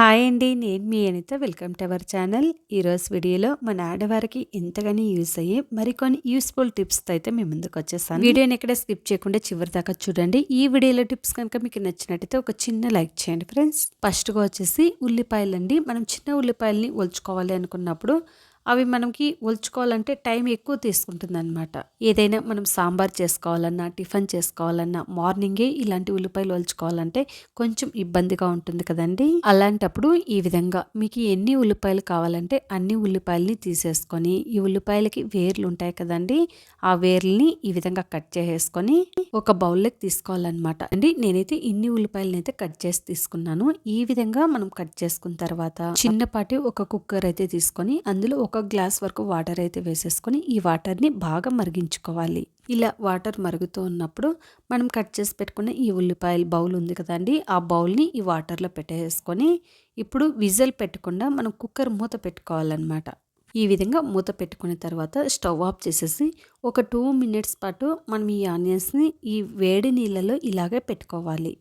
Hi అండి నేను మీ Anitha. Welcome to our channel. ఈరోజు వీడియోలో మన ఆడవారికి ఎంతగానో యూస్ అయ్యే మరికొన్ని యూస్ఫుల్ టిప్స్తో అయితే మేము ముందుకు వచ్చేసాను. వీడియోని ఎక్కడ స్కిప్ చేయకుండా చివరి దాకా చూడండి. ఈ వీడియోలో టిప్స్ కనుక మీకు నచ్చినట్టయితే ఒక చిన్న లైక్ చేయండి ఫ్రెండ్స్. ఫస్ట్గా వచ్చేసి ఉల్లిపాయలు అండి మనం చిన్న ఉల్లిపాయలని ఒలుచుకోవాలి అనుకున్నప్పుడు అవి మనకి ఒలుచుకోవాలంటే టైం ఎక్కువ తీసుకుంటుందన్నమాట. ఏదైనా మనం సాంబార్ చేసుకోవాలన్నా టిఫిన్ చేసుకోవాలన్నా మార్నింగే ఇలాంటి ఉల్లిపాయలు ఒలుచుకోవాలంటే కొంచెం ఇబ్బందిగా ఉంటుంది కదండి. అలాంటప్పుడు ఈ విధంగా మీకు ఎన్ని ఉల్లిపాయలు కావాలంటే అన్ని ఉల్లిపాయలని తీసేసుకొని ఈ ఉల్లిపాయలకి వేర్లు ఉంటాయి కదండి. ఆ వేర్లని ఈ విధంగా కట్ చేసేసుకొని ఒక బౌల్లోకి తీసుకోవాలన్నమాట. అండి నేనైతే ఇన్ని ఉల్లిపాయలని అయితే కట్ చేసి తీసుకున్నాను. ఈ విధంగా మనం కట్ చేసుకున్న తర్వాత చిన్నపాటి ఒక కుక్కర్ అయితే తీసుకొని అందులో ఒక గ్లాస్ వరకు వాటర్ అయితే వేసేసుకొని ఈ వాటర్ని బాగా మరిగించుకోవాలి. ఇలా వాటర్ మరుగుతూ ఉన్నప్పుడు మనం కట్ చేసి పెట్టుకున్న ఈ ఉల్లిపాయల బౌల్ ఉంది కదండి ఆ బౌల్ని ఈ వాటర్లో పెట్టేసుకొని ఇప్పుడు విజల్ పెట్టకుండా మనం కుక్కర్ మూత పెట్టుకోవాలన్నమాట. ఈ విధంగా మూత పెట్టుకున్న తర్వాత స్టవ్ ఆఫ్ చేసేసి ఒక టూ మినిట్స్ పాటు మనం ఈ ఆనియన్స్ని ఈ వేడి నీళ్ళలో ఇలాగే పెట్టుకోవాలి.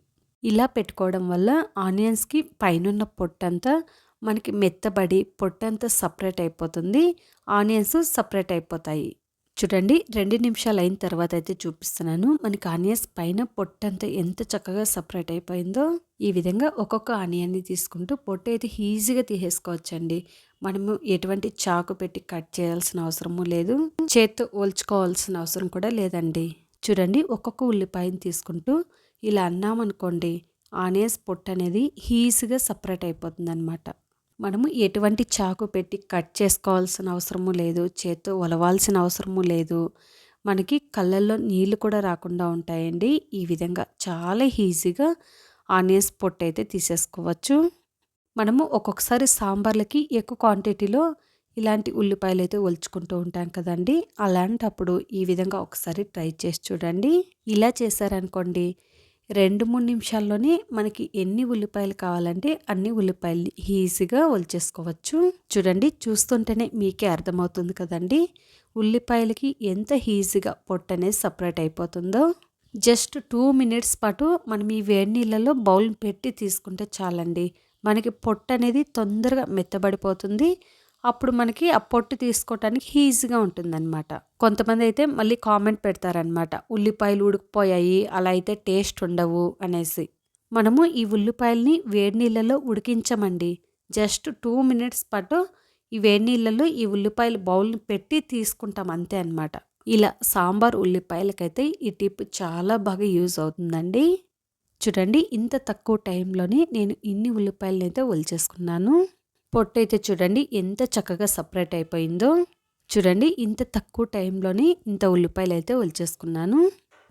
ఇలా పెట్టుకోవడం వల్ల ఆనియన్స్కి పైనున్న పొట్టంతా మనకి మెత్తబడి పొట్టంతా సపరేట్ అయిపోతుంది. ఆనియన్స్ సపరేట్ అయిపోతాయి. చూడండి రెండు నిమిషాలు అయిన తర్వాత అయితే చూపిస్తున్నాను. మనకి ఆనియన్స్ పైన పొట్టంతా ఎంత చక్కగా సపరేట్ అయిపోయిందో. ఈ విధంగా ఒక్కొక్క ఆనియన్ని తీసుకుంటూ పొట్టు అయితే ఈజీగా తీసేసుకోవచ్చండి. మనము ఎటువంటి చాకు పెట్టి కట్ చేయాల్సిన అవసరము లేదు. చేత్తో ఓల్చుకోవాల్సిన అవసరం కూడా లేదండి. చూడండి ఒక్కొక్క ఉల్లిపాయని తీసుకుంటూ ఇలా అన్నామనుకోండి ఆనియన్స్ పొట్టు అనేది ఈజీగా సపరేట్ అయిపోతుంది అనమాట మనము ఎటువంటి చాకు పెట్టి కట్ చేసుకోవాల్సిన అవసరము లేదు. చేత్తో ఒలవాల్సిన అవసరము లేదు. మనకి కళ్ళల్లో నీళ్ళు కూడా రాకుండా ఉంటాయండి. ఈ విధంగా చాలా ఈజీగా ఆనియన్స్ పొట్టు అయితే తీసేసుకోవచ్చు. మనము ఒక్కొక్కసారి సాంబార్లకి ఎక్కువ క్వాంటిటీలో ఇలాంటి ఉల్లిపాయలు అయితే ఒలుచుకుంటూ ఉంటాం కదండి. అలాంటప్పుడు ఈ విధంగా ఒకసారి ట్రై చేసి చూడండి. ఇలా చేశారనుకోండి రెండు మూడు నిమిషాల్లోనే మనకి ఎన్ని ఉల్లిపాయలు కావాలంటే అన్ని ఉల్లిపాయలు ఈజీగా ఒలిచేసుకోవచ్చు. చూడండి చూస్తుంటేనే మీకే అర్థమవుతుంది కదండి. ఉల్లిపాయలకి ఎంత ఈజీగా పొట్టు అనేది సపరేట్ అయిపోతుందో. జస్ట్ టూ మినిట్స్ పాటు మనం ఈ వేడి నీళ్ళలో బౌల్ పెట్టి తీసుకుంటే చాలండి. మనకి పొట్టు అనేది తొందరగా మెత్తబడిపోతుంది. అప్పుడు మనకి ఆ పొట్టు తీసుకోవటానికి ఈజీగా ఉంటుందన్నమాట. కొంతమంది అయితే మళ్ళీ కామెంట్ పెడతారనమాట ఉల్లిపాయలు ఉడికిపోయాయి అలా అయితే టేస్ట్ ఉండవు అనేసి. మనము ఈ ఉల్లిపాయల్ని వేడి నీళ్ళలో ఉడికించమండి. జస్ట్ టూ మినిట్స్ పాటు ఈ వేడి నీళ్ళలో ఈ ఉల్లిపాయలు బౌల్ని పెట్టి తీసుకుంటాం అంతే అనమాట ఇలా సాంబార్ ఉల్లిపాయలకైతే ఈ టిప్ చాలా బాగా యూజ్ అవుతుందండి. చూడండి ఇంత తక్కువ టైంలోనే నేను ఇన్ని ఉల్లిపాయలనైతే ఒలిచేసుకున్నాను. పొట్టు అయితే చూడండి ఎంత చక్కగా సపరేట్ అయిపోయిందో. చూడండి ఇంత తక్కువ టైంలోనే ఇంత ఉల్లిపాయలు అయితే ఒలిచేసుకున్నాను.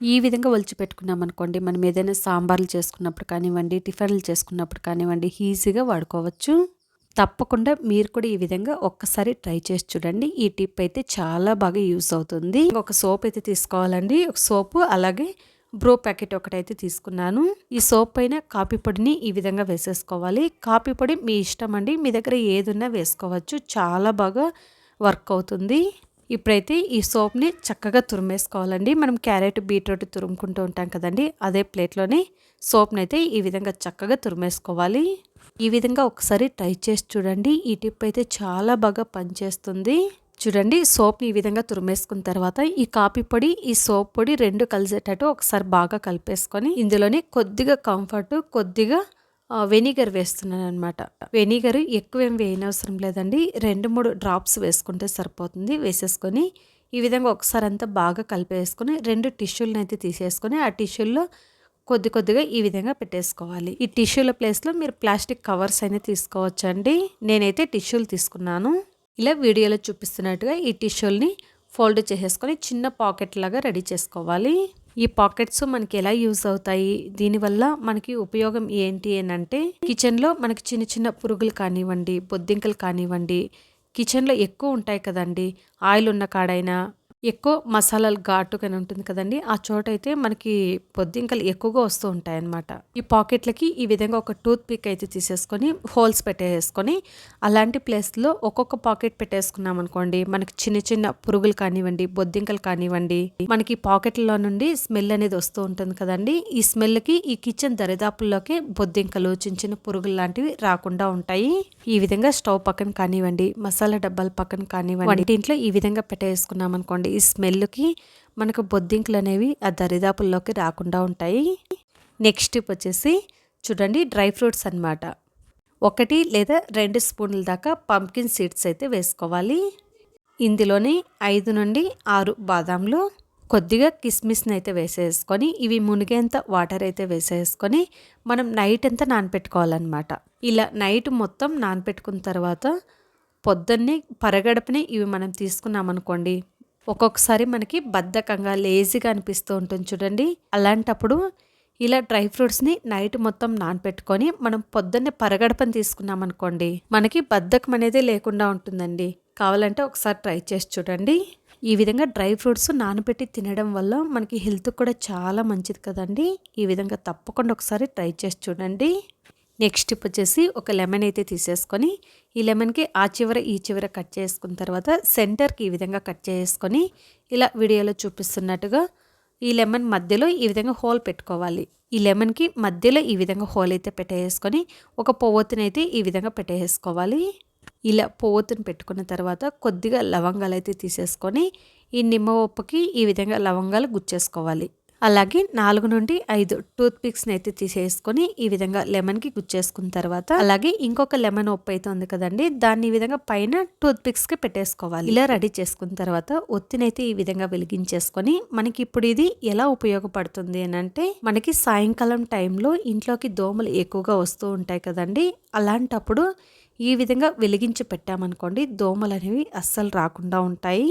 ఈ విధంగా ఒలిచి పెట్టుకున్నాం అనుకోండి మనం ఏదైనా సాంబార్లు చేసుకున్నప్పుడు కానివ్వండి టిఫిన్లు చేసుకున్నప్పుడు కానివ్వండి ఈజీగా వాడుకోవచ్చు. తప్పకుండా మీరు కూడా ఈ విధంగా ఒక్కసారి ట్రై చేసి చూడండి. ఈ టిప్ అయితే చాలా బాగా యూస్ అవుతుంది. ఒక సోప్ అయితే తీసుకోవాలండి. ఒక సోపు అలాగే బ్రో ప్యాకెట్ ఒకటైతే తీసుకున్నాను. ఈ సోప్ పైన కాపీ పొడిని ఈ విధంగా వేసేసుకోవాలి. కాపీ పొడి మీ ఇష్టం అండి. మీ దగ్గర ఏదున్నా వేసుకోవచ్చు. చాలా బాగా వర్క్ అవుతుంది. ఇప్పుడైతే ఈ సోప్ని చక్కగా తురిమేసుకోవాలండి. మనం క్యారెట్ బీట్రూట్ తురుముకుంటూ ఉంటాం కదండి. అదే ప్లేట్లోనే సోప్ని అయితే ఈ విధంగా చక్కగా తురిమేసుకోవాలి. ఈ విధంగా ఒకసారి ట్రై చేసి చూడండి. ఈ టిప్ అయితే చాలా బాగా పనిచేస్తుంది. చూడండి సోప్ని ఈ విధంగా తురిమేసుకున్న తర్వాత ఈ కాపీ పొడి ఈ సోప్ పొడి రెండు కలిసేటట్టు ఒకసారి బాగా కలిపేసుకొని ఇందులోనే కొద్దిగా కంఫర్ట్ కొద్దిగా వెనిగర్ వేస్తున్నాను అనమాట వెనిగర్ ఎక్కువ ఏం వేయనవసరం లేదండి. రెండు మూడు డ్రాప్స్ వేసుకుంటే సరిపోతుంది. వేసేసుకొని ఈ విధంగా ఒకసారి అంతా బాగా కలిపేసుకొని రెండు టిష్యూలను అయితే తీసేసుకొని ఆ టిష్యూల్లో కొద్ది కొద్దిగా ఈ విధంగా పెట్టేసుకోవాలి. ఈ టిష్యూల ప్లేస్లో మీరు ప్లాస్టిక్ కవర్స్ అయినా తీసుకోవచ్చండి. నేనైతే టిష్యూలు తీసుకున్నాను. ఇలా వీడియోలో చూపిస్తున్నట్టుగా ఈ టిష్యూల్ని ఫోల్డ్ చేసేసుకొని చిన్న పాకెట్ లాగా రెడీ చేసుకోవాలి. ఈ పాకెట్స్ మనకి ఎలా యూజ్ అవుతాయి? దీనివల్ల మనకి ఉపయోగం ఏంటి అని అంటే కిచెన్లో మనకి చిన్న చిన్న పురుగులు కానివ్వండి బొద్దింకలు కానివ్వండి కిచెన్లో ఎక్కువ ఉంటాయి కదండి. ఆయిల్ ఉన్న కాడైనా ఎక్కువ మసాలాలు ఘాటుగానే ఉంటుంది కదండి. ఆ చోట అయితే మనకి బొద్దింకలు ఎక్కువగా వస్తూ ఉంటాయి అన్నమాట ఈ పాకెట్లకి ఈ విధంగా ఒక టూత్ పిక్ అయితే తీసేసుకొని హోల్స్ పెట్టేసుకొని అలాంటి ప్లేస్లో ఒక్కొక్క పాకెట్ పెట్టేసుకున్నాం అనుకోండి మనకి చిన్న చిన్న పురుగులు కానివ్వండి బొద్దింకలు కానివ్వండి మనకి పాకెట్లలో నుండి స్మెల్ అనేది వస్తూ ఉంటుంది కదండి. ఈ స్మెల్కి ఈ కిచెన్ దరిదాపుల్లోకి బొద్దింకలు చిన్న చిన్న పురుగులు లాంటివి రాకుండా ఉంటాయి. ఈ విధంగా స్టవ్ పక్కన కానివ్వండి మసాలా డబ్బాల పక్కన కానివ్వండి వంటింట్లో ఈ విధంగా పెట్టేసుకున్నాం అనుకోండి ఈ స్మెల్కి మనకు బొద్దింకలు అనేవి ఆ దరిదాపుల్లోకి రాకుండా ఉంటాయి. నెక్స్ట్ టిప్ వచ్చేసి చూడండి డ్రై ఫ్రూట్స్ అన్నమాట. ఒకటి లేదా రెండు స్పూన్ల దాకా పంకిన్ సీడ్స్ అయితే వేసుకోవాలి. ఇందులోని ఐదు నుండి ఆరు బాదాంలు కొద్దిగా కిస్మిస్ని అయితే వేసేసుకొని ఇవి మునిగేంత వాటర్ అయితే వేసేసుకొని మనం నైట్ అంతా నానపెట్టుకోవాలన్నమాట. ఇలా నైట్ మొత్తం నానపెట్టుకున్న తర్వాత పొద్దున్నే పరగడపనే ఇవి మనం తీసుకున్నామనుకోండి ఒక్కొక్కసారి మనకి బద్ధకంగా లేజీగా అనిపిస్తూ ఉంటుంది చూడండి. అలాంటప్పుడు ఇలా డ్రై ఫ్రూట్స్ని నైట్ మొత్తం నానపెట్టుకొని మనం పొద్దున్నే పరగడపని తీసుకున్నాం అనుకోండి మనకి బద్ధకం అనేది లేకుండా ఉంటుందండి. కావాలంటే ఒకసారి ట్రై చేసి చూడండి. ఈ విధంగా డ్రై ఫ్రూట్స్ నానబెట్టి తినడం వల్ల మనకి హెల్త్ కూడా చాలా మంచిది కదండి. ఈ విధంగా తప్పకుండా ఒకసారి ట్రై చేసి చూడండి. నెక్స్ట్ టిప్ వచ్చేసి ఒక లెమన్ అయితే తీసేసుకొని ఈ లెమన్కి ఆ చివర ఈ చివర కట్ చేసుకున్న తర్వాత సెంటర్కి ఈ విధంగా కట్ చేసుకొని ఇలా వీడియోలో చూపిస్తున్నట్టుగా ఈ లెమన్ మధ్యలో ఈ విధంగా హోల్ పెట్టుకోవాలి. ఈ లెమన్కి మధ్యలో ఈ విధంగా హోల్ అయితే పెట్టేసుకొని ఒక పొవ్వొత్తునైతే ఈ విధంగా పెట్టేసుకోవాలి. ఇలా పొవ్వొత్తును పెట్టుకున్న తర్వాత కొద్దిగా లవంగాలు అయితే తీసేసుకొని ఈ నిమ్మ ఉప్పుకి ఈ విధంగా లవంగాలు గుచ్చేసుకోవాలి. అలాగే నాలుగు నుండి ఐదు టూత్ పిక్స్ని అయితే తీసేసుకొని ఈ విధంగా లెమన్కి గుచ్చేసుకున్న తర్వాత అలాగే ఇంకొక లెమన్ ఉప్పు అయితే ఉంది కదండి దాన్ని ఈ విధంగా పైన టూత్ పిక్స్కి పెట్టేసుకోవాలి. ఇలా రెడీ చేసుకున్న తర్వాత ఒత్తినైతే ఈ విధంగా వెలిగించేసుకొని మనకి ఇప్పుడు ఇది ఎలా ఉపయోగపడుతుంది అని అంటే మనకి సాయంకాలం టైంలో ఇంట్లోకి దోమలు ఎక్కువగా వస్తూ ఉంటాయి కదండి అలాంటప్పుడు ఈ విధంగా వెలిగించి పెట్టామనుకోండి దోమలు అనేవి అస్సలు రాకుండా ఉంటాయి.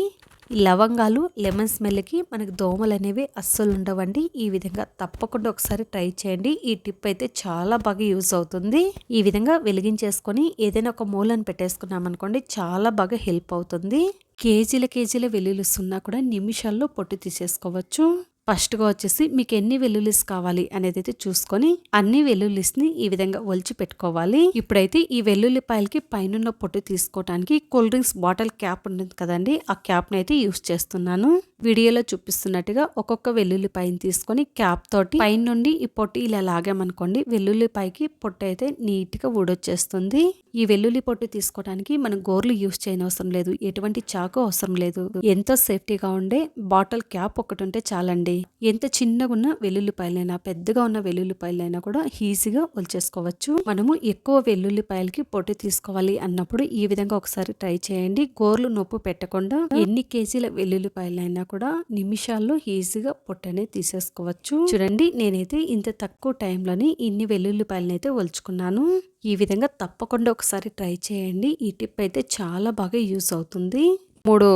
ఈ లవంగాలు లెమన్ స్మెల్కి మనకి దోమలు అనేవి అస్సలు ఉండవండి. ఈ విధంగా తప్పకుండా ఒకసారి ట్రై చేయండి. ఈ టిప్ అయితే చాలా బాగా యూజ్ అవుతుంది. ఈ విధంగా వెలిగించేసుకొని ఏదైనా ఒక మూలను పెట్టేసుకున్నాం అనుకోండి చాలా బాగా హెల్ప్ అవుతుంది. కేజీల కేజీల వెల్లుల్లిస్తున్నా కూడా నిమిషాల్లో పొట్టు తీసేసుకోవచ్చు. ఫస్ట్గా వచ్చేసి మీకు ఎన్ని వెల్లుల్లిస్ కావాలి అనేది అయితే చూసుకొని అన్ని వెల్లుల్లిస్ని ఈ విధంగా ఒలిచి పెట్టుకోవాలి. ఇప్పుడైతే ఈ వెల్లుల్లిపాయలకి పైనున్న పొట్టు తీసుకోవడానికి కూల్ డ్రింక్స్ బాటిల్ క్యాప్ ఉంటుంది కదండి ఆ క్యాప్ని అయితే యూస్ చేస్తున్నాను. వీడియోలో చూపిస్తున్నట్టుగా ఒక్కొక్క వెల్లుల్లిపాయని తీసుకొని క్యాప్ తోటి పైన నుండి ఈ పొట్టు ఇలా లాగామనుకోండి వెల్లుల్లిపాయకి పొట్టు అయితే నీట్గా ఊడొచ్చేస్తుంది. ఈ వెల్లుల్లి పొట్టు తీసుకోవడానికి మనం గోర్లు యూస్ చేయనవసరం లేదు. ఎటువంటి చాకు అవసరం లేదు. ఎంతో సేఫ్టీగా ఉండే బాటిల్ క్యాప్ ఒకటి ఉంటే చాలండి. ఎంత చిన్నగా ఉన్న వెల్లుల్లిపాయలైనా పెద్దగా ఉన్న వెల్లుల్లిపాయలైనా కూడా ఈజీగా ఒలిచేసుకోవచ్చు. మనము ఎక్కువ వెల్లుల్లిపాయలకి పొట్టు తీసుకోవాలి అన్నప్పుడు ఈ విధంగా ఒకసారి ట్రై చేయండి. గోర్లు నొప్పు పెట్టకుండా ఎన్ని కేజీల వెల్లుల్లిపాయలైనా కూడా నిమిషాల్లో ఈజీగా పొట్టనే తీసేసుకోవచ్చు. చూడండి నేనైతే ఇంత తక్కువ టైంలోనే ఇన్ని వెల్లుల్లిపాయలనైతే అయితే ఒలుచుకున్నాను. ఈ విధంగా తప్పకుండా ఒకసారి ట్రై చేయండి. ఈ టిప్ అయితే చాలా బాగా యూస్ అవుతుంది. మూడు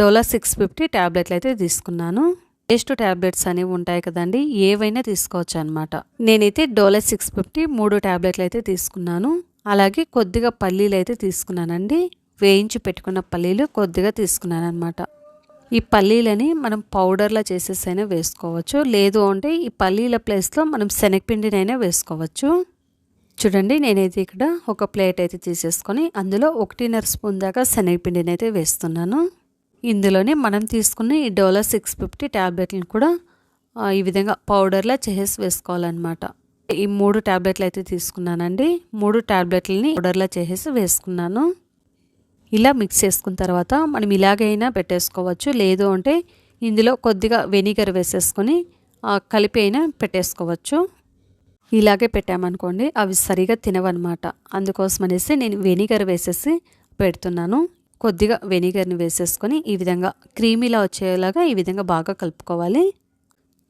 డోలా సిక్స్ ఫిఫ్టీ ట్యాబ్లెట్లు అయితే తీసుకున్నాను. టేస్ట్ ట్యాబ్లెట్స్ అనేవి ఉంటాయి కదండి ఏవైనా తీసుకోవచ్చు అనమాట నేనైతే డోలా సిక్స్ ఫిఫ్టీ మూడు ట్యాబ్లెట్లు అయితే తీసుకున్నాను. అలాగే కొద్దిగా పల్లీలు అయితే తీసుకున్నానండి. వేయించి పెట్టుకున్న పల్లీలు కొద్దిగా తీసుకున్నాను అనమాట ఈ పల్లీలని మనం పౌడర్లా చేసేసైనా వేసుకోవచ్చు. లేదు అంటే ఈ పల్లీల ప్లేస్లో మనం శనగపిండినైనా వేసుకోవచ్చు. చూడండి నేనైతే ఇక్కడ ఒక ప్లేట్ అయితే తీసేసుకొని అందులో ఒకటిన్నర స్పూన్ దాకా శనగపిండిని అయితే వేస్తున్నాను. ఇందులోనే మనం తీసుకున్న ఈ డోలో సిక్స్ ఫిఫ్టీ ట్యాబ్లెట్లను కూడా ఈ విధంగా పౌడర్లా చేసి వేసుకోవాలన్నమాట. ఈ మూడు ట్యాబ్లెట్లు అయితే తీసుకున్నానండి. మూడు ట్యాబ్లెట్లని పౌడర్లా చేసేసి వేసుకున్నాను. ఇలా మిక్స్ చేసుకున్న తర్వాత మనం ఇలాగైనా పెట్టేసుకోవచ్చు. లేదు అంటే ఇందులో కొద్దిగా వెనిగర్ వేసేసుకొని కలిపి అయినా పెట్టేసుకోవచ్చు. ఇలాగే పెట్టామనుకోండి అవి సరిగా తినవన్నమాట. అందుకోసం అనేసి నేను వెనిగర్ వేసేసి పెడుతున్నాను. కొద్దిగా వెనిగర్ని వేసేసుకొని ఈ విధంగా క్రీమీలా వచ్చేలాగా ఈ విధంగా బాగా కలుపుకోవాలి.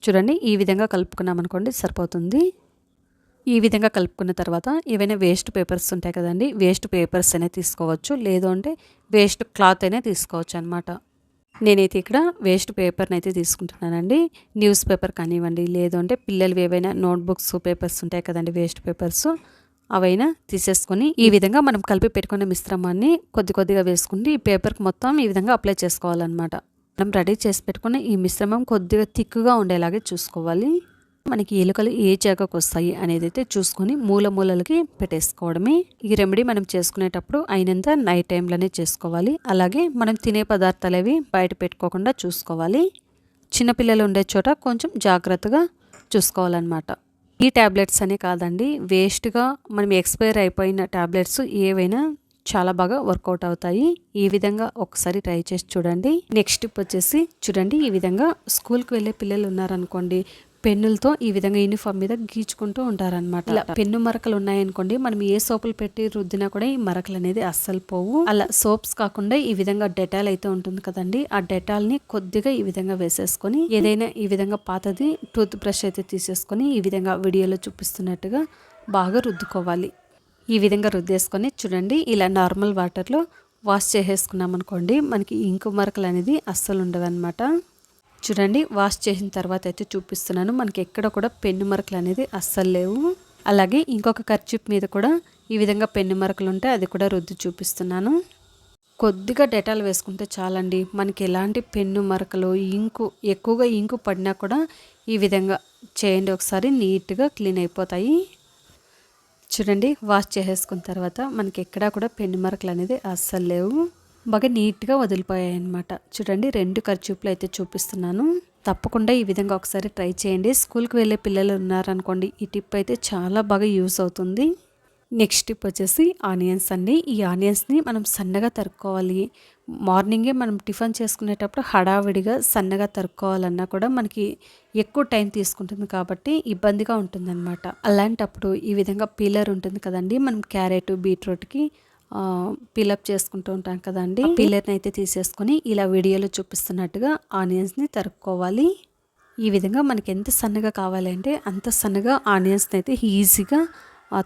చూడండి ఈ విధంగా కలుపుకున్నామనుకోండి సరిపోతుంది. ఈ విధంగా కలుపుకున్న తర్వాత ఏవైనా వేస్ట్ పేపర్స్ ఉంటాయి కదండి వేస్ట్ పేపర్స్ అనే తీసుకోవచ్చు. లేదు అంటే వేస్ట్ క్లాత్ అయినా తీసుకోవచ్చు అనమాట నేనైతే ఇక్కడ వేస్ట్ పేపర్ని అయితే తీసుకుంటున్నానండి. న్యూస్ పేపర్ కానివ్వండి లేదు అంటే పిల్లలు ఏవైనా నోట్బుక్స్ పేపర్స్ ఉంటాయి కదండి వేస్ట్ పేపర్స్ అవైనా తీసేసుకొని ఈ విధంగా మనం కలిపి పెట్టుకున్న మిశ్రమాన్ని కొద్ది కొద్దిగా వేసుకుంటే ఈ పేపర్కి మొత్తం ఈ విధంగా అప్లై చేసుకోవాలన్నమాట. మనం రెడీ చేసి పెట్టుకున్న ఈ మిశ్రమం కొద్దిగా థిక్గా ఉండేలాగే చూసుకోవాలి. మనకి ఎలుకలు ఏ జాగాకు వస్తాయి అనేది అయితే చూసుకొని మూల మూలలకి పెట్టేసుకోవడమే. ఈ రెమెడీ మనం చేసుకునేటప్పుడు అయినంత నైట్ టైంలోనే చేసుకోవాలి. అలాగే మనం తినే పదార్థాలు అవి బయట పెట్టుకోకుండా చూసుకోవాలి. చిన్నపిల్లలు ఉండే చోట కొంచెం జాగ్రత్తగా చూసుకోవాలన్నమాట. ఈ ట్యాబ్లెట్స్ అనే కాదండి వేస్ట్గా మనం ఎక్స్పైర్ అయిపోయిన ట్యాబ్లెట్స్ ఏవైనా చాలా బాగా వర్కౌట్ అవుతాయి. ఈ విధంగా ఒకసారి ట్రై చేసి చూడండి. నెక్స్ట్ టిప్ వచ్చేసి చూడండి ఈ విధంగా స్కూల్కి వెళ్ళే పిల్లలు ఉన్నారనుకోండి పెన్నులతో ఈ విధంగా యూనిఫామ్ మీద గీచుకుంటూ ఉంటారనమాట ఇలా పెన్ను మరకలు ఉన్నాయనుకోండి మనం ఏ సోపులు పెట్టి రుద్దినా కూడా ఈ మరకలు అనేది అస్సలు పోవు. అలా సోప్స్ కాకుండా ఈ విధంగా డెటాల్ అయితే ఉంటుంది కదండి ఆ డెటాల్ని కొద్దిగా ఈ విధంగా వేసేసుకొని ఏదైనా ఈ విధంగా పాతది టూత్ బ్రష్ అయితే తీసేసుకొని ఈ విధంగా వీడియోలో చూపిస్తున్నట్టుగా బాగా రుద్దుకోవాలి. ఈ విధంగా రుద్దేసుకొని చూడండి ఇలా నార్మల్ వాటర్లో వాష్ చేసేసుకున్నాం అనుకోండి మనకి ఇంకు మరకలు అనేది అస్సలు ఉండవన్నమాట చూడండి వాష్ చేసిన తర్వాత అయితే చూపిస్తున్నాను. మనకి ఎక్కడ కూడా పెన్ను మరకలు అనేది అస్సలు లేవు. అలాగే ఇంకొక ఖర్చిప్ మీద కూడా ఈ విధంగా పెన్ను మరకలు ఉంటే అది కూడా రుద్ది చూపిస్తున్నాను. కొద్దిగా డెటాల్ వేసుకుంటే చాలండి. మనకి ఎలాంటి పెన్ను మరకలు ఇంకు ఎక్కువగా ఇంకు పడినా కూడా ఈ విధంగా చేయండి. ఒకసారి నీట్గా క్లీన్ అయిపోతాయి. చూడండి వాష్ చేసేసుకున్న తర్వాత మనకి ఎక్కడా కూడా పెన్ను మరకలు అనేది అస్సలు లేవు. బాగా నీట్గా వదిలిపోయాయి అనమాట చూడండి రెండు ఖర్చూపులు అయితే చూపిస్తున్నాను. తప్పకుండా ఈ విధంగా ఒకసారి ట్రై చేయండి. స్కూల్కి వెళ్ళే పిల్లలు ఉన్నారనుకోండి ఈ టిప్ అయితే చాలా బాగా యూస్ అవుతుంది. నెక్స్ట్ టిప్ వచ్చేసి ఆనియన్స్ అండి. ఈ ఆనియన్స్ని మనం సన్నగా తరుక్కోవాలి. మార్నింగే మనం టిఫిన్ చేసుకునేటప్పుడు హడావిడిగా సన్నగా తరుక్కోవాలన్నా కూడా మనకి ఎక్కువ టైం తీసుకుంటుంది కాబట్టి ఇబ్బందిగా ఉంటుందన్నమాట. అలాంటప్పుడు ఈ విధంగా పీలర్ ఉంటుంది కదండి మనం క్యారెట్ బీట్రూట్కి పిలప్ చేసుకుంటూ ఉంటాం కదండి. పిల్లర్ని అయితే తీసేసుకొని ఇలా వీడియోలో చూపిస్తున్నట్టుగా ఆనియన్స్ని తరుక్కోవాలి. ఈ విధంగా మనకి ఎంత సన్నగా కావాలంటే అంత సన్నగా ఆనియన్స్ని అయితే ఈజీగా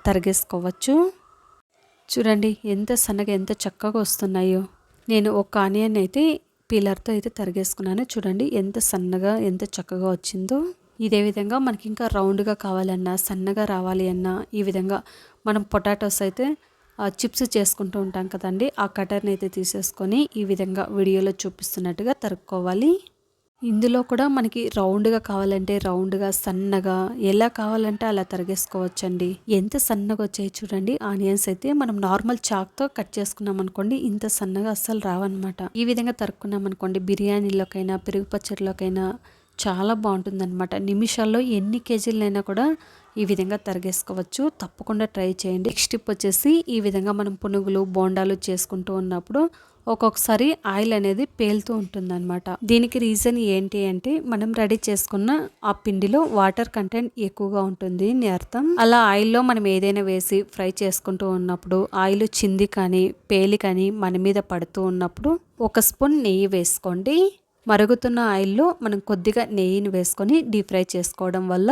తరిగేసుకోవచ్చు. చూడండి ఎంత సన్నగా ఎంత చక్కగా వస్తున్నాయో. నేను ఒక ఆనియన్ అయితే పీలర్తో అయితే తరిగేసుకున్నాను. చూడండి ఎంత సన్నగా ఎంత చక్కగా వచ్చిందో. ఇదే విధంగా మనకి ఇంకా రౌండ్గా కావాలన్నా సన్నగా రావాలి అన్నా ఈ విధంగా మనం పొటాటోస్ అయితే చిప్స్ చేసుకుంటూ ఉంటాం కదండి. ఆ కటర్ని అయితే తీసేసుకొని ఈ విధంగా వీడియోలో చూపిస్తున్నట్టుగా తరుక్కోవాలి. ఇందులో కూడా మనకి రౌండ్గా కావాలంటే రౌండ్గా సన్నగా ఎలా కావాలంటే అలా తరిగేసుకోవచ్చండి. ఎంత సన్నగా వచ్చాయి చూడండి. ఆనియన్స్ అయితే మనం నార్మల్ చాక్తో కట్ చేసుకున్నాం అనుకోండి ఇంత సన్నగా అస్సలు రావన్నమాట. ఈ విధంగా తరుక్కున్నాం అనుకోండి బిర్యానీలోకైనా పెరుగు పచ్చడిలోకైనా చాలా బాగుంటుందన్నమాట. నిమిషాల్లో ఎన్ని కేజీలైనా కూడా ఈ విధంగా తరిగేసుకోవచ్చు. తప్పకుండా ట్రై చేయండి. నెక్స్ట్ టిప్ వచ్చేసి ఈ విధంగా మనం పునుగులు బోండాలు చేసుకుంటూ ఉన్నప్పుడు ఒక్కొక్కసారి ఆయిల్ అనేది పేలుతూ ఉంటుందన్నమాట. దీనికి రీజన్ ఏంటి అంటే మనం రెడీ చేసుకున్న ఆ పిండిలో వాటర్ కంటెంట్ ఎక్కువగా ఉంటుంది అని అర్థం. అలా ఆయిల్లో మనం ఏదైనా వేసి ఫ్రై చేసుకుంటూ ఉన్నప్పుడు ఆయిల్ చింది కానీ పేలి కానీ మన మీద పడుతూ ఉన్నప్పుడు ఒక స్పూన్ నెయ్యి వేసుకోండి. మరుగుతున్న ఆయిల్లో మనం కొద్దిగా నెయ్యిని వేసుకొని డీప్ ఫ్రై చేసుకోవడం వల్ల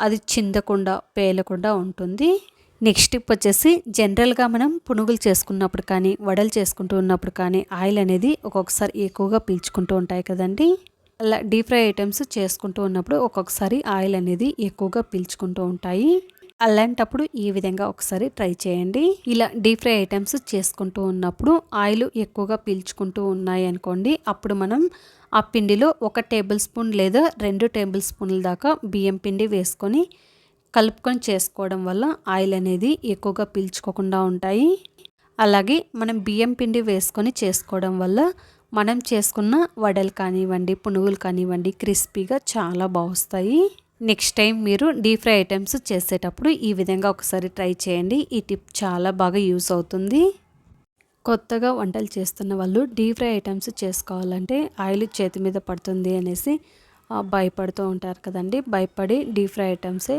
అది చిందకుండా పేలకుండా ఉంటుంది. నెక్స్ట్ టిప్ వచ్చేసి జనరల్గా మనం పునుగులు చేసుకున్నప్పుడు కానీ వడలు చేసుకుంటూ ఉన్నప్పుడు కానీ ఆయిల్ అనేది ఒక్కొక్కసారి ఎక్కువగా పీల్చుకుంటూ ఉంటాయి కదండి. అలా డీప్ ఫ్రై ఐటమ్స్ చేసుకుంటూ ఉన్నప్పుడు ఒక్కొక్కసారి ఆయిల్ అనేది ఎక్కువగా పీల్చుకుంటూ ఉంటాయి. అలాంటప్పుడు ఈ విధంగా ఒకసారి ట్రై చేయండి. ఇలా డీప్ ఫ్రై ఐటమ్స్ చేసుకుంటూ ఉన్నప్పుడు ఆయిల్ ఎక్కువగా పీల్చుకుంటూ ఉన్నాయి అనుకోండి అప్పుడు మనం ఆ పిండిలో ఒక టేబుల్ స్పూన్ లేదా రెండు టేబుల్ స్పూన్ల దాకా బియ్యం పిండి వేసుకొని కలుపుకొని చేసుకోవడం వల్ల ఆయిల్ అనేది ఎక్కువగా పీల్చుకోకుండా ఉంటాయి. అలాగే మనం బియ్యం పిండి వేసుకొని చేసుకోవడం వల్ల మనం చేసుకున్న వడలు కానివ్వండి పునుగులు కానివ్వండి క్రిస్పీగా చాలా బాగుస్తాయి. నెక్స్ట్ టైం మీరు డీప్ ఫ్రై ఐటమ్స్ చేసేటప్పుడు ఈ విధంగా ఒకసారి ట్రై చేయండి. ఈ టిప్ చాలా బాగా యూస్ అవుతుంది. కొత్తగా వంటలు చేస్తున్న వాళ్ళు డీప్ ఫ్రై ఐటమ్స్ చేసుకోవాలంటే ఆయిల్ చేతి మీద పడుతుంది అనేసి భయపడుతూ ఉంటారు కదండి. భయపడి డీప్ ఫ్రై ఐటమ్సే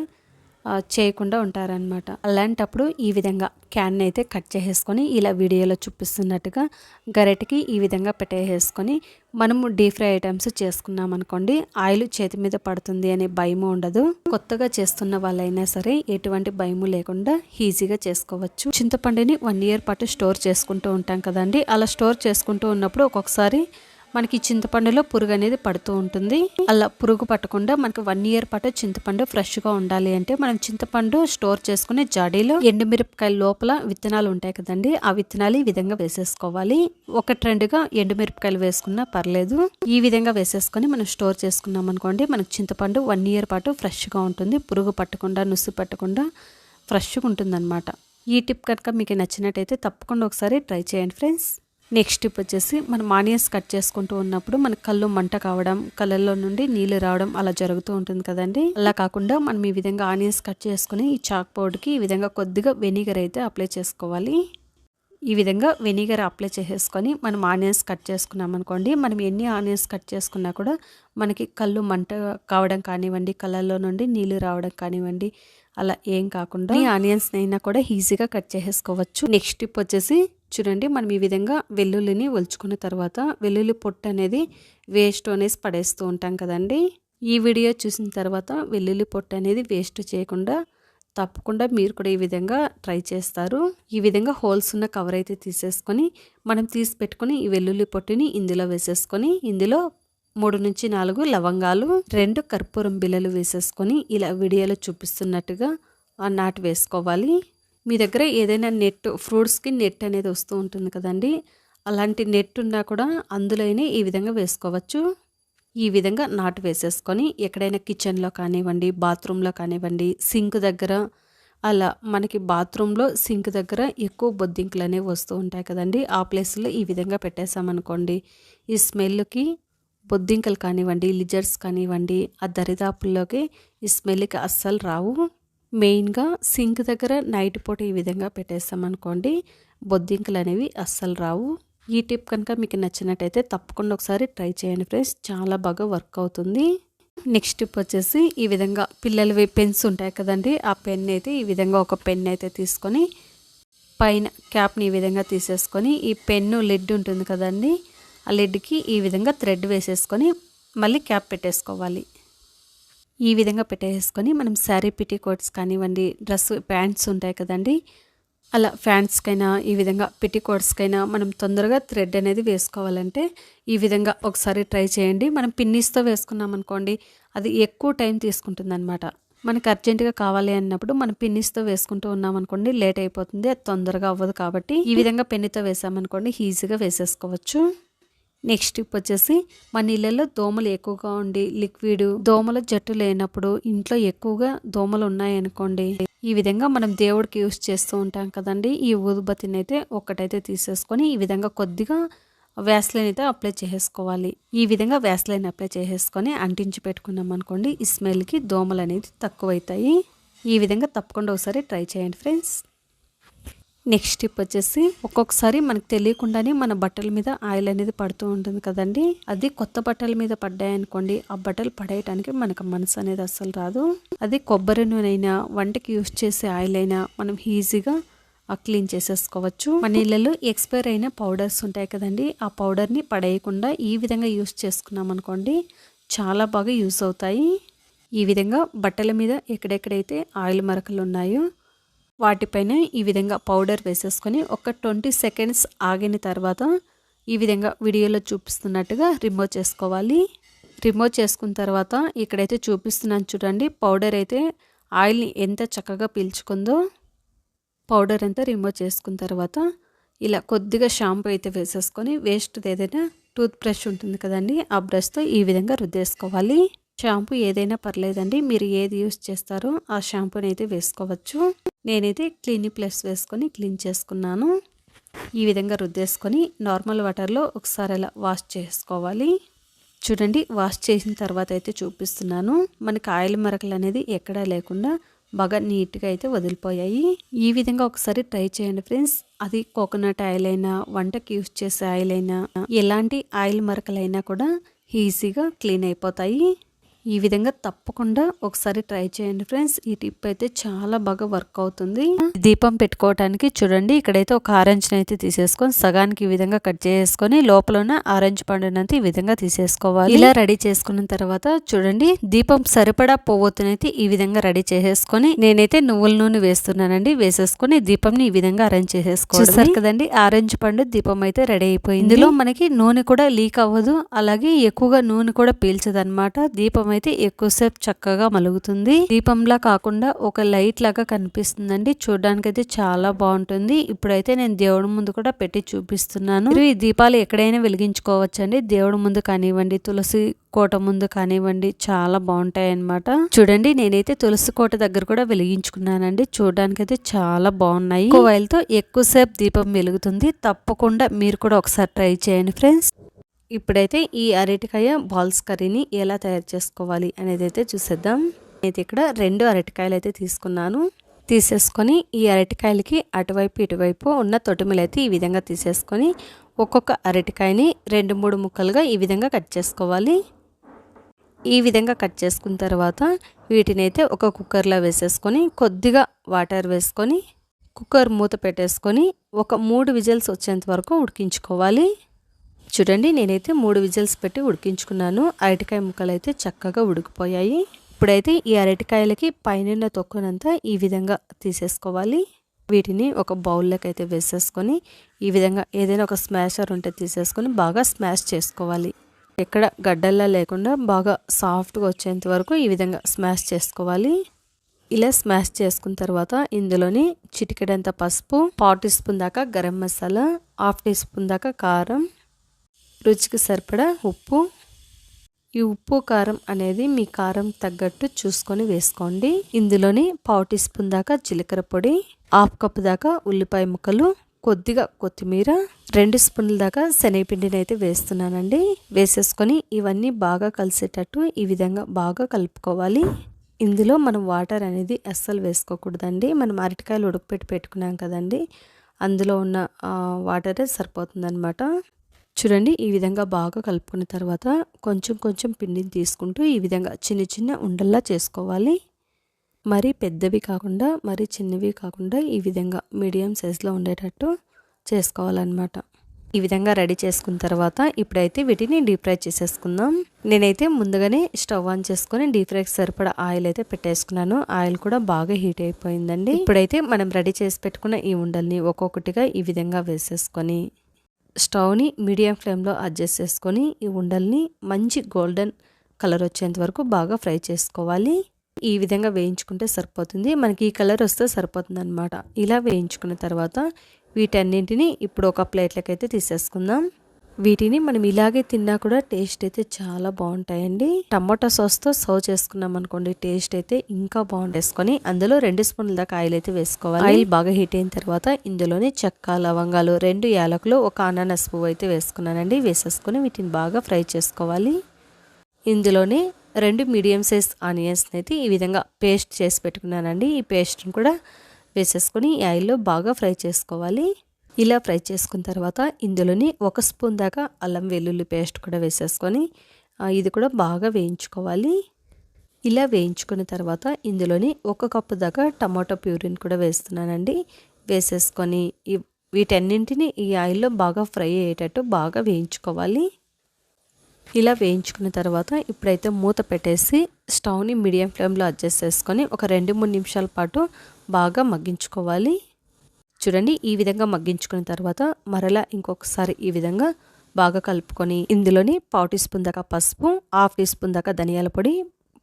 చేయకుండా ఉంటారనమాట అలాంటప్పుడు ఈ విధంగా క్యాన్ అయితే కట్ చేసేసుకొని ఇలా వీడియోలో చూపిస్తున్నట్టుగా గరెటకి ఈ విధంగా పెట్టేసుకొని మనము డీప్ ఫ్రై ఐటమ్స్ చేసుకున్నాం అనుకోండి ఆయిల్ చేతి మీద పడుతుంది అనే భయము ఉండదు. కొత్తగా చేస్తున్న వాళ్ళైనా సరే ఎటువంటి భయము లేకుండా ఈజీగా చేసుకోవచ్చు. చింతపండుని వన్ ఇయర్ పాటు స్టోర్ చేసుకుంటూ ఉంటాం కదండి అలా స్టోర్ చేసుకుంటూ ఉన్నప్పుడు ఒక్కొక్కసారి మనకి చింతపండులో పురుగు అనేది పడుతూ ఉంటుంది. అలా పురుగు పట్టకుండా మనకి వన్ ఇయర్ పాటు చింతపండు ఫ్రెష్గా ఉండాలి అంటే మనం చింతపండు స్టోర్ చేసుకునే జాడీలో ఎండుమిరపకాయ లోపల విత్తనాలు ఉంటాయి కదండి. ఆ విత్తనాలు ఈ విధంగా వేసేసుకోవాలి. ఒక రెండుగా ఎండుమిరపకాయలు వేసుకున్నా పర్లేదు. ఈ విధంగా వేసేసుకొని మనం స్టోర్ చేసుకున్నాం అనుకోండి మనకు చింతపండు వన్ ఇయర్ పాటు ఫ్రెష్గా ఉంటుంది. పురుగు పట్టకుండా నుసి పట్టకుండా ఫ్రెష్గా ఉంటుందన్నమాట. ఈ టిప్ కనుక మీకు నచ్చినట్టయితే తప్పకుండా ఒకసారి ట్రై చేయండి ఫ్రెండ్స్. నెక్స్ట్ టిప్ వచ్చేసి మనం ఆనియన్స్ కట్ చేసుకుంటూ ఉన్నప్పుడు మన కళ్ళు మంట కావడం కళ్ళల్లో నుండి నీళ్ళు రావడం అలా జరుగుతూ ఉంటుంది కదండి. అలా కాకుండా మనం ఈ విధంగా ఆనియన్స్ కట్ చేసుకుని ఈ చాక్ పౌడర్కి ఈ విధంగా కొద్దిగా వెనిగర్ అయితే అప్లై చేసుకోవాలి. ఈ విధంగా వెనిగర్ అప్లై చేసేసుకొని మనం ఆనియన్స్ కట్ చేసుకున్నాం అనుకోండి మనం ఎన్ని ఆనియన్స్ కట్ చేసుకున్నా కూడా మనకి కళ్ళు మంట కావడం కానివ్వండి కళ్ళల్లో నుండి నీళ్ళు రావడం కానివ్వండి అలా ఏం కాకుండా ఈ ఆనియన్స్ అయినా కూడా ఈజీగా కట్ చేసేసుకోవచ్చు. నెక్స్ట్ టిప్ వచ్చేసి చూడండి మనం ఈ విధంగా వెల్లుల్లిని ఒలుచుకున్న తర్వాత వెల్లుల్లి పొట్టు అనేది వేస్ట్ అనేసి పడేస్తూ ఉంటాం కదండి. ఈ వీడియో చూసిన తర్వాత వెల్లుల్లి పొట్టు అనేది వేస్ట్ చేయకుండా తప్పకుండా మీరు కూడా ఈ విధంగా ట్రై చేస్తారు. ఈ విధంగా హోల్స్ ఉన్న కవర్ అయితే తీసేసుకొని మనం తీసి పెట్టుకొని ఈ వెల్లుల్లి పొట్టుని ఇందులో వేసేసుకొని ఇందులో మూడు నుంచి నాలుగు లవంగాలు రెండు కర్పూరం బిల్లలు వేసేసుకొని ఇలా వీడియోలో చూపిస్తున్నట్టుగా నాటు వేసుకోవాలి. మీ దగ్గర ఏదైనా నెట్ ఫ్రూట్స్కి నెట్ అనేది వస్తూ ఉంటుంది కదండి. అలాంటి నెట్ ఉన్నా కూడా అందులోనే ఈ విధంగా వేసుకోవచ్చు. ఈ విధంగా నాటు వేసేసుకొని ఎక్కడైనా కిచెన్లో కానివ్వండి బాత్రూంలో కానివ్వండి సింక్ దగ్గర అలా మనకి బాత్రూంలో సింక్ దగ్గర ఎక్కువ బొద్దింకులు అనేవి వస్తూ ఉంటాయి కదండి. ఆ ప్లేస్లో ఈ విధంగా పెట్టేసామనుకోండి ఈ స్మెల్కి బొద్దింకలు కానివ్వండి లిజర్స్ కానివ్వండి ఆ దరిదాపుల్లోకి ఈ స్మెల్కి అస్సలు రావు. మెయిన్గా సింక్ దగ్గర నైట్ పూట ఈ విధంగా పెట్టేస్తామనుకోండి బొద్దింకలు అనేవి అస్సలు రావు. ఈ టిప్ కనుక మీకు నచ్చినట్టయితే తప్పకుండా ఒకసారి ట్రై చేయండి ఫ్రెండ్స్ చాలా బాగా వర్క్ అవుతుంది. నెక్స్ట్ టిప్ వచ్చేసి ఈ విధంగా పిల్లలవి పెన్స్ ఉంటాయి కదండి ఆ పెన్ అయితే ఈ విధంగా ఒక పెన్ అయితే తీసుకొని పైన క్యాప్ని ఈ విధంగా తీసేసుకొని ఈ పెన్ను లిడ్ ఉంటుంది కదండి ఆ లిడ్కి ఈ విధంగా థ్రెడ్ వేసేసుకొని మళ్ళీ క్యాప్ పెట్టేసుకోవాలి. ఈ విధంగా పెట్టేసుకొని మనం శారీ పిటీ కోట్స్ కానివ్వండి డ్రెస్ ప్యాంట్స్ ఉంటాయి కదండి. అలా ఫ్యాంట్స్కైనా ఈ విధంగా పిటికోడ్స్కైనా మనం తొందరగా థ్రెడ్ అనేది వేసుకోవాలంటే ఈ విధంగా ఒకసారి ట్రై చేయండి. మనం పిన్నీస్తో వేసుకున్నాం అనుకోండి అది ఎక్కువ టైం తీసుకుంటుంది అనమాట మనకు అర్జెంటుగా కావాలి అన్నప్పుడు మనం పిన్నిస్తో వేసుకుంటూ ఉన్నాం అనుకోండి లేట్ అయిపోతుంది అది తొందరగా అవ్వదు కాబట్టి ఈ విధంగా పెన్నితో వేసామనుకోండి ఈజీగా వేసేసుకోవచ్చు. నెక్స్ట్ టిప్ వచ్చేసి మన ఇళ్ళల్లో దోమలు ఎక్కువగా ఉండి లిక్విడ్ దోమల జట్టు లేనప్పుడు ఇంట్లో ఎక్కువగా దోమలు ఉన్నాయనుకోండి ఈ విధంగా మనం దేవుడికి యూస్ చేస్తూ ఉంటాం కదండి. ఈ ఊదుబతిని అయితే ఒక్కటైతే తీసేసుకొని ఈ విధంగా కొద్దిగా వ్యాస్లైన్ అయితే అప్లై చేసుకోవాలి. ఈ విధంగా వ్యాస్లైన్ అప్లై చేసేసుకొని అంటించి పెట్టుకున్నాం అనుకోండి ఈ స్మెల్కి దోమలు అనేది తక్కువైతాయి. ఈ విధంగా తప్పకుండా ఒకసారి ట్రై చేయండి ఫ్రెండ్స్. నెక్స్ట్ టిప్ వచ్చేసి ఒక్కొక్కసారి మనకు తెలియకుండానే మన బట్టల మీద ఆయిల్ అనేది పడుతూ ఉంటుంది కదండి. అది కొత్త బట్టల మీద పడ్డాయనుకోండి ఆ బట్టలు పడేయటానికి మనకు మనసు అనేది అస్సలు రాదు. అది కొబ్బరి నూనె అయినా వంటకి యూజ్ చేసే ఆయిల్ అయినా మనం ఈజీగా క్లీన్ చేసేసుకోవచ్చు. మన ఇళ్ళలో ఎక్స్పైర్ అయిన పౌడర్స్ ఉంటాయి కదండి ఆ పౌడర్ని పడేయకుండా ఈ విధంగా యూస్ చేసుకున్నాం అనుకోండి చాలా బాగా యూస్ అవుతాయి. ఈ విధంగా బట్టల మీద ఎక్కడెక్కడైతే ఆయిల్ మరకలు ఉన్నాయో వాటిపైన ఈ విధంగా పౌడర్ వేసేసుకొని ఒక ట్వంటీ సెకండ్స్ ఆగిన తర్వాత ఈ విధంగా వీడియోలో చూపిస్తున్నట్టుగా రిమూవ్ చేసుకోవాలి. రిమూవ్ చేసుకున్న తర్వాత ఇక్కడైతే చూపిస్తున్నాను చూడండి పౌడర్ అయితే ఆయిల్ని ఎంత చక్కగా పీల్చుకుందో పౌడర్ అంతా రిమూవ్ చేసుకున్న తర్వాత ఇలా కొద్దిగా షాంపూ అయితే వేసేసుకొని వేస్ట్ ఏదైనా టూత్ బ్రష్ ఉంటుంది కదండి ఆ బ్రష్తో ఈ విధంగా రుద్దేసుకోవాలి. షాంపూ ఏదైనా పర్లేదండి మీరు ఏది యూస్ చేస్తారో ఆ షాంపూని అయితే వేసుకోవచ్చు. నేనైతే క్లీని ప్లస్ వేసుకొని క్లీన్ చేసుకున్నాను. ఈ విధంగా రుద్దేసుకొని నార్మల్ వాటర్లో ఒకసారి అలా వాష్ చేసుకోవాలి. చూడండి వాష్ చేసిన తర్వాత అయితే చూపిస్తున్నాను. మనకి ఆయిల్ మరకలు అనేది ఎక్కడా లేకుండా బాగా నీట్గా అయితే వదిలిపోయాయి. ఈ విధంగా ఒకసారి ట్రై చేయండి ఫ్రెండ్స్. అది కోకోనట్ ఆయిల్ అయినా వంటకి యూస్ చేసే ఆయిల్ అయినా ఎలాంటి ఆయిల్ మరకలైనా కూడా ఈజీగా క్లీన్ అయిపోతాయి. ఈ విధంగా తప్పకుండా ఒకసారి ట్రై చేయండి ఫ్రెండ్స్. ఈ టిప్ అయితే చాలా బాగా వర్క్ అవుతుంది. దీపం పెట్టుకోవటానికి చూడండి ఇక్కడైతే ఒక ఆరెంజ్ అయితే తీసేసుకొని సగానికి ఈ విధంగా కట్ చేసుకొని లోపల ఉన్న ఆరెంజ్ పండునంతా ఈ విధంగా తీసేసుకోవాలి. ఇలా రెడీ చేసుకున్న తర్వాత చూడండి దీపం సరిపడా పోవొత్తునైతే ఈ విధంగా రెడీ చేసేసుకొని నేనైతే నువ్వుల నూనె వేస్తున్నానండి. వేసేసుకొని దీపంని ఈ విధంగా అరేంజ్ చేసేసుకోవాలి కదండి ఆరెంజ్ పండు దీపం అయితే రెడీ అయిపోయింది. ఇందులో మనకి నూనె కూడా లీక్ అవ్వదు. అలాగే ఎక్కువగా నూనె కూడా పీల్చదన్నమాట. దీపం అయితే ఎక్కువసేపు చక్కగా మలుగుతుంది. దీపంలా కాకుండా ఒక లైట్ లాగా కనిపిస్తుందండి. చూడడానికి అయితే చాలా బాగుంటుంది. ఇప్పుడైతే నేను దేవుడి ముందు కూడా పెట్టి చూపిస్తున్నాను. ఈ దీపాలు ఎక్కడైనా వెలిగించుకోవచ్చండి? దేవుడి ముందు కానివ్వండి తులసి కోట ముందు కానివ్వండి చాలా బాగుంటాయి అనమాట చూడండి నేనైతే తులసి కోట దగ్గర కూడా వెలిగించుకున్నానండి. చూడడానికి అయితే చాలా బాగున్నాయి. తో ఎక్కువసేపు దీపం వెలుగుతుంది. తప్పకుండా మీరు కూడా ఒకసారి ట్రై చేయండి ఫ్రెండ్స్. ఇప్పుడైతే ఈ అరటికాయ బాల్స్ కర్రీని ఎలా తయారు చేసుకోవాలి అనేది అయితే చూసేద్దాం. అయితే ఇక్కడ రెండు అరటికాయలు అయితే తీసుకున్నాను. తీసేసుకొని ఈ అరటికాయలకి అటువైపు ఇటువైపు ఉన్న తొటిమిలు అయితే ఈ విధంగా తీసేసుకొని ఒక్కొక్క అరటికాయని రెండు మూడు ముక్కలుగా ఈ విధంగా కట్ చేసుకోవాలి. ఈ విధంగా కట్ చేసుకున్న తర్వాత వీటిని అయితే ఒక కుక్కర్లో వేసేసుకొని కొద్దిగా వాటర్ వేసుకొని కుక్కర్ మూత పెట్టేసుకొని ఒక మూడు విజిల్స్ వచ్చేంత వరకు ఉడికించుకోవాలి. చూడండి నేనైతే మూడు విజిల్స్ పెట్టి ఉడికించుకున్నాను. అరటికాయ ముక్కలు అయితే చక్కగా ఉడికిపోయాయి. ఇప్పుడైతే ఈ అరటికాయలకి పైన తొక్కునంతా ఈ విధంగా తీసేసుకోవాలి. వీటిని ఒక బౌల్లోకి అయితే వేసేసుకొని ఈ విధంగా ఏదైనా ఒక స్మాషర్ ఉంటే తీసేసుకొని బాగా స్మాష్ చేసుకోవాలి. ఎక్కడ గడ్డల్లా లేకుండా బాగా సాఫ్ట్గా వచ్చేంత వరకు ఈ విధంగా స్మాష్ చేసుకోవాలి. ఇలా స్మాష్ చేసుకున్న తర్వాత ఇందులోని చిటికెడంత పసుపు పావు టీ స్పూన్ దాకా garam masala half teaspoon దాకా కారం రుచికి సరిపడా ఉప్పు. ఈ ఉప్పు కారం అనేది మీ కారం తగ్గట్టు చూసుకొని వేసుకోండి. ఇందులోని పావు టీ స్పూన్ దాకా జీలకర్ర పొడి హాఫ్ కప్ దాకా ఉల్లిపాయ ముక్కలు కొద్దిగా కొత్తిమీర రెండు స్పూన్ల దాకా శనగపిండిని అయితే వేస్తున్నానండి. వేసేసుకొని ఇవన్నీ బాగా కలిసేటట్టు ఈ విధంగా బాగా కలుపుకోవాలి. ఇందులో మనం వాటర్ అనేది అస్సలు వేసుకోకూడదండి. మనం అరటికాయలు ఉడకపెట్టి పెట్టుకున్నాం కదండి. అందులో ఉన్న వాటరే సరిపోతుందన్నమాట. చూడండి ఈ విధంగా బాగా కలుపుకున్న తర్వాత కొంచెం కొంచెం పిండిని తీసుకుంటూ ఈ విధంగా చిన్న చిన్న ఉండల్లా చేసుకోవాలి. మరీ పెద్దవి కాకుండా మరీ చిన్నవి కాకుండా ఈ విధంగా మీడియం సైజులో ఉండేటట్టు చేసుకోవాలన్నమాట. ఈ విధంగా రెడీ చేసుకున్న తర్వాత ఇప్పుడైతే వీటిని డీప్ ఫ్రై చేసేసుకుందాం. నేనైతే ముందుగానే స్టవ్ ఆన్ చేసుకొని డీప్ ఫ్రైకి సరిపడా ఆయిల్ అయితే పెట్టేసుకున్నాను. ఆయిల్ కూడా బాగా హీట్ అయిపోయిందండి. ఇప్పుడైతే మనం రెడీ చేసి పెట్టుకున్న ఈ ఉండల్ని ఒక్కొక్కటిగా ఈ విధంగా వేసేసుకొని స్టవ్ని మీడియం ఫ్లేమ్లో అడ్జస్ట్ చేసుకొని ఈ ఉండల్ని మంచి గోల్డెన్ కలర్ వచ్చేంత వరకు బాగా ఫ్రై చేసుకోవాలి. ఈ విధంగా వేయించుకుంటే సరిపోతుంది. మనకి ఈ కలర్ వస్తే సరిపోతుంది అనమాట ఇలా వేయించుకున్న తర్వాత వీటన్నింటిని ఇప్పుడు ఒక ప్లేట్లకైతే అయితే తీసేసుకుందాం. వీటిని మనం ఇలాగే తిన్నా కూడా టేస్ట్ అయితే చాలా బాగుంటాయండి. టమాటా సాస్తో సర్వ్ చేసుకున్నాం అనుకోండి టేస్ట్ అయితే ఇంకా బాగుండేసుకొని అందులో రెండు స్పూన్ల దాకా ఆయిల్ అయితే వేసుకోవాలి. ఆయిల్ బాగా హీట్ అయిన తర్వాత ఇందులోనే చెక్క లవంగాలు రెండు యాలకులు ఒక అనానస్ పువ్వు అయితే వేసుకున్నానండి. వేసేసుకొని వీటిని బాగా ఫ్రై చేసుకోవాలి. ఇందులోనే రెండు మీడియం సైజ్ ఆనియన్స్ని అయితే ఈ విధంగా పేస్ట్ చేసి పెట్టుకున్నానండి. ఈ పేస్ట్ని కూడా వేసేసుకొని ఈ ఆయిల్లో బాగా ఫ్రై చేసుకోవాలి. ఇలా ఫ్రై చేసుకున్న తర్వాత ఇందులోని ఒక స్పూన్ దాకా అల్లం వెల్లుల్లి పేస్ట్ కూడా వేసేసుకొని ఇది కూడా బాగా వేయించుకోవాలి. ఇలా వేయించుకున్న తర్వాత ఇందులోని ఒక కప్పు దాకా టమాటో ప్యూరిన్ కూడా వేస్తున్నానండి. వేసేసుకొని వీటన్నింటిని ఈ ఆయిల్లో బాగా ఫ్రై అయ్యేటట్టు బాగా వేయించుకోవాలి. ఇలా వేయించుకున్న తర్వాత ఇప్పుడైతే మూత పెట్టేసి స్టవ్ని మీడియం ఫ్లేమ్లో అడ్జస్ట్ చేసుకొని ఒక రెండు మూడు నిమిషాల పాటు బాగా మగ్గించుకోవాలి. చూడండి ఈ విధంగా మగ్గించుకున్న తర్వాత మరలా ఇంకొకసారి ఈ విధంగా బాగా కలుపుకొని ఇందులోని పావు టీ స్పూన్ దాకా పసుపు హాఫ్ టీ స్పూన్ దాకా ధనియాల పొడి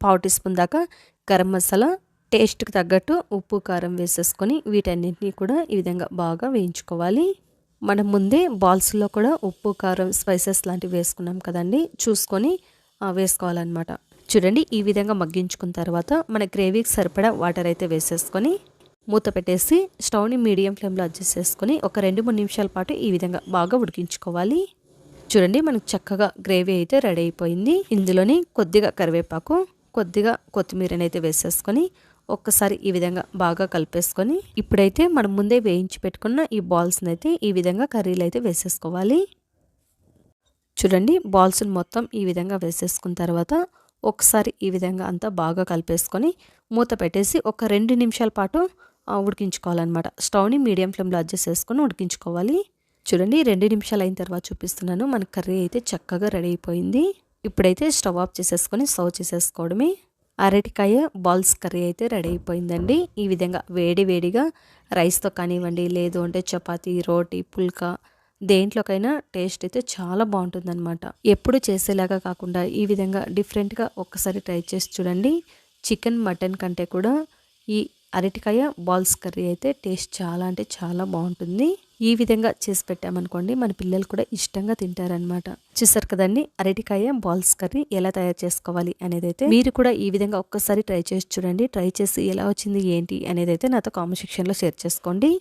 పావు టీ స్పూన్ దాకా గరం మసాలా టేస్ట్కి తగ్గట్టు ఉప్పు కారం వేసేసుకొని వీటన్నింటినీ కూడా ఈ విధంగా బాగా వేయించుకోవాలి. మనం ముందే బాల్స్లో కూడా ఉప్పు కారం స్పైసెస్ లాంటివి వేసుకున్నాం కదండి చూసుకొని వేసుకోవాలన్నమాట. చూడండి ఈ విధంగా మగ్గించుకున్న తర్వాత మన గ్రేవీకి సరిపడా వాటర్ అయితే వేసేసుకొని మూత పెట్టేసి స్టవ్ని మీడియం ఫ్లేమ్లో అడ్జస్ట్ చేసుకొని ఒక రెండు మూడు నిమిషాల పాటు ఈ విధంగా బాగా ఉడికించుకోవాలి. చూడండి మనకు చక్కగా గ్రేవీ అయితే రెడీ అయిపోయింది. ఇందులోని కొద్దిగా కరివేపాకు కొద్దిగా కొత్తిమీరని అయితే వేసేసుకొని ఒక్కసారి ఈ విధంగా బాగా కలిపేసుకొని ఇప్పుడైతే మనం ముందే వేయించి పెట్టుకున్న ఈ బాల్స్ని అయితే ఈ విధంగా కర్రీలు అయితే వేసేసుకోవాలి. చూడండి బాల్స్ని మొత్తం ఈ విధంగా వేసేసుకున్న తర్వాత ఒకసారి ఈ విధంగా అంతా బాగా కలిపేసుకొని మూత పెట్టేసి ఒక రెండు నిమిషాల పాటు ఉడికించుకోవాలన్నమాట. స్టవ్ని మీడియం ఫ్లేమ్లో అడ్జస్ట్ చేసుకొని ఉడికించుకోవాలి. చూడండి రెండు నిమిషాలు అయిన తర్వాత చూపిస్తున్నాను. మన కర్రీ అయితే చక్కగా రెడీ అయిపోయింది. ఇప్పుడైతే స్టవ్ ఆఫ్ చేసేసుకొని సర్వ్ చేసేసుకోవడమే. అరటికాయ బాల్స్ కర్రీ అయితే రెడీ అయిపోయిందండి. ఈ విధంగా వేడి వేడిగా రైస్తో కానివ్వండి లేదు అంటే చపాతీ రోటీ పుల్కా దేంట్లోకైనా టేస్ట్ అయితే చాలా బాగుంటుందన్నమాట. ఎప్పుడు చేసేలాగా కాకుండా ఈ విధంగా డిఫరెంట్గా ఒక్కసారి ట్రై చేసి చూడండి. చికెన్ మటన్ కంటే కూడా ఈ అరటికాయ బాల్స్ కర్రీ అయితే టేస్ట్ చాలా అంటే చాలా బాగుంటుంది. ఈ విధంగా చేసి పెట్టామనుకోండి మన పిల్లలు కూడా ఇష్టంగా తింటారనమాట చూసారు కదండి? అరటికాయ బాల్స్ కర్రీ ఎలా తయారు చేసుకోవాలి అనేది అయితే మీరు కూడా ఈ విధంగా ఒక్కసారి ట్రై చేసి చూడండి. ట్రై చేసి ఎలా వచ్చింది ఏంటి అనేది అయితే నాతో కామెంట్ సెక్షన్లో షేర్ చేసుకోండి.